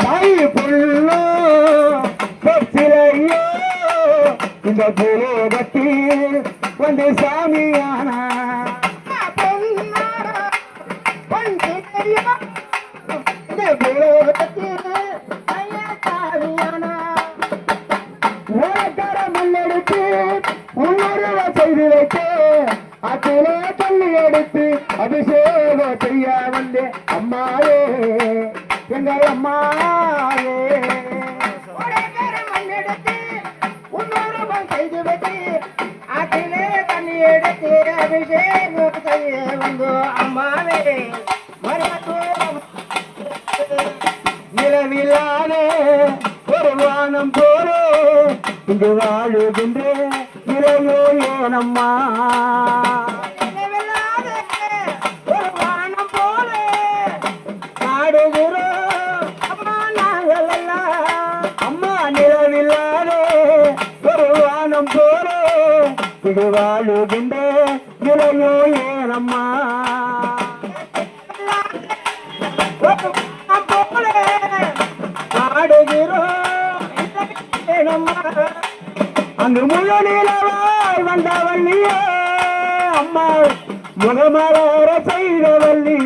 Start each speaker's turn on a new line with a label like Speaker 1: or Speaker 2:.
Speaker 1: தாய் புல்லோ பொற்சிலையோ இந்த பூலோகத்தில் வந்து சாமியானா ஓரக்கார மண்ணெடுத்து உன்னுருவ செய்து வைத்து அதிலே தள்ளி எடுத்து அபிஷேகம் செய்ய வந்தே அம்மாவே எங்கள் அம்மாவே
Speaker 2: அபிஷேகம் செய்ய வந்தோ அம்மாவே.
Speaker 1: மருமத்தூர் இங்கு
Speaker 2: ஒரு வானம் போலே
Speaker 1: இங்கு வாழுகின்ற நிலையோ ஏனம்மா.
Speaker 2: வேணுமா.
Speaker 1: அங்கு முழு நீளவாய் வந்த அம்மா முகமலர செய்த வள்ளியே